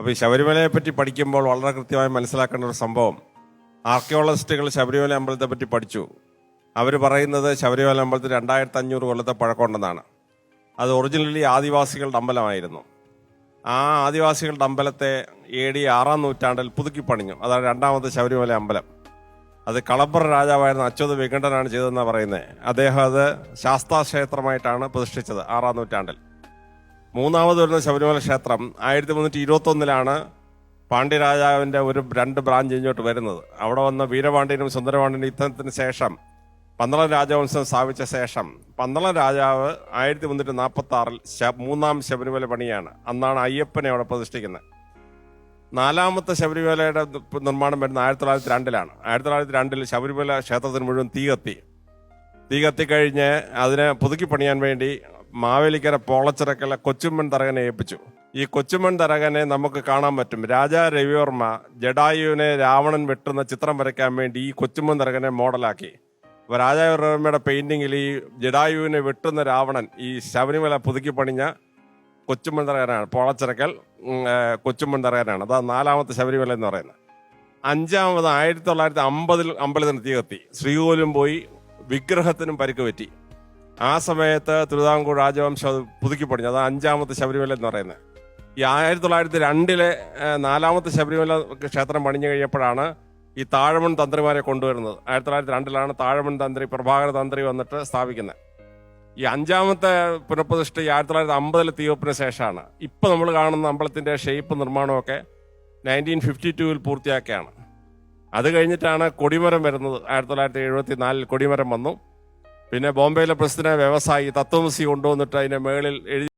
അപ്പോൾ ഈ ശബരിമലയെ പറ്റി പഠിക്കുമ്പോൾ വളരെ കൃത്യമായി മനസ്സിലാക്കേണ്ട ഒരു സംഭവം. ആർക്കിയോളജിസ്റ്റുകൾ ശബരിമല അമ്പലത്തെ പറ്റി പഠിച്ചു. അവർ പറയുന്നത് ശബരിമല അമ്പലത്തിൽ രണ്ടായിരത്തി അഞ്ഞൂറ് കൊല്ലത്തെ പഴക്കമുണ്ടെന്നാണ്. അത് ഒറിജിനലി ആദിവാസികളുടെ അമ്പലമായിരുന്നു. ആ ആദിവാസികളുടെ അമ്പലത്തെ എ ഡി ആറാം നൂറ്റാണ്ടിൽ പുതുക്കി പണിഞ്ഞു. അതാണ് രണ്ടാമത്തെ ശബരിമല അമ്പലം. അത് കളപ്പുറ രാജാവായിരുന്ന അച്യുത വികണ്ഠനാണ് ചെയ്തതെന്നാണ് പറയുന്നത് അദ്ദേഹം അത് ശാസ്താക്ഷേത്രമായിട്ടാണ് പ്രതിഷ്ഠിച്ചത് ആറാം നൂറ്റാണ്ടിൽ. മൂന്നാമത് വരുന്ന ശബരിമല ക്ഷേത്രം ആയിരത്തി മുന്നൂറ്റി ഇരുപത്തൊന്നിലാണ് പാണ്ഡ്യരാജാവിന്റെ ഒരു രണ്ട് ബ്രാഞ്ച് ഇങ്ങോട്ട് വരുന്നത്. അവിടെ വന്ന വീരപാണ്ഡ്യനും സുന്ദരപാണ്ഡ്യനും യുദ്ധത്തിന് ശേഷം പന്തളം രാജവംശം സ്ഥാപിച്ച ശേഷം പന്തളം രാജാവ് ആയിരത്തി മുന്നൂറ്റി നാൽപ്പത്തി ആറിൽ മൂന്നാം ശബരിമല പണിയാണ്. അന്നാണ് അയ്യപ്പനെ അവിടെ പ്രതിഷ്ഠിക്കുന്നത്. നാലാമത്തെ ശബരിമലയുടെ നിർമ്മാണം വരുന്നത് ആയിരത്തി തൊള്ളായിരത്തി രണ്ടിലാണ് ആയിരത്തി തൊള്ളായിരത്തി രണ്ടിൽ ശബരിമല ക്ഷേത്രത്തിന് മുഴുവൻ തീ കത്തി. തീ കത്തിക്കഴിഞ്ഞ് അതിനെ പുതുക്കി പണിയാൻ വേണ്ടി മാവേലിക്കര പോളച്ചിറക്കല കൊച്ചുമ്മൻ തരകനെ ഏൽപ്പിച്ചു. ഈ കൊച്ചുമ്മൻ തരകനെ നമുക്ക് കാണാൻ പറ്റും. രാജാ രവിവർമ്മ ജഡായുവിനെ രാവണൻ വെട്ടുന്ന ചിത്രം വരയ്ക്കാൻ വേണ്ടി ഈ കൊച്ചുമ്മൻ തരകനെ മോഡലാക്കി. അപ്പോൾ രാജാ രവിവർമ്മയുടെ പെയിന്റിങ്ങിൽ ഈ ജഡായുവിനെ വെട്ടുന്ന രാവണൻ ഈ ശബരിമല പുതുക്കി പണിഞ്ഞ കൊച്ചുമ്മൻ തറകനാണ് പോളച്ചിറക്കൽ കൊച്ചുമ്മൻ തറകനാണ് അതാ നാലാമത്തെ ശബരിമല എന്ന് പറയുന്നത്. അഞ്ചാമത് ആയിരത്തി തൊള്ളായിരത്തി അമ്പതിൽ അമ്പലത്തിന് തീ കത്തി. ശ്രീകോലും പോയി വിഗ്രഹത്തിനും പരിക്ക് പറ്റി. ആ സമയത്ത് തിരുവിതാംകൂർ രാജവംശം അത് പുതുക്കി പണിഞ്ഞു അഞ്ചാമത്തെ ശബരിമല എന്ന് പറയുന്നത്. ഈ ആയിരത്തി തൊള്ളായിരത്തി രണ്ടിലെ നാലാമത്തെ ശബരിമല ക്ഷേത്രം പണിഞ്ഞു കഴിഞ്ഞപ്പോഴാണ് ഈ താഴമൺ തന്ത്രിമാരെ കൊണ്ടുവരുന്നത്. ആയിരത്തി തൊള്ളായിരത്തി രണ്ടിലാണ് താഴമൺ തന്ത്രി പ്രഭാകര തന്ത്രി വന്നിട്ട് സ്ഥാപിക്കുന്നത്. ഈ അഞ്ചാമത്തെ പുനഃപ്രതിഷ്ഠ ഈ ആയിരത്തി തൊള്ളായിരത്തി അമ്പതിലെ തീവപ്പിന് ശേഷമാണ്. ഇപ്പം നമ്മൾ കാണുന്ന അമ്പലത്തിന്റെ ഷേപ്പ് നിർമ്മാണമൊക്കെ നയന്റീൻ ഫിഫ്റ്റി ടൂവിൽ പൂർത്തിയാക്കിയാണ്. അത് കഴിഞ്ഞിട്ടാണ് കൊടിമരം വരുന്നത്. ആയിരത്തി തൊള്ളായിരത്തി എഴുപത്തി നാലിൽ കൊടിമരം വന്നു. പിന്നെ ബോംബെയിലെ പ്രസിഡന്റ് വ്യവസായി തത്വമസി കൊണ്ടുവന്നിട്ട് അതിന്റെ മേളിൽ എഴുതി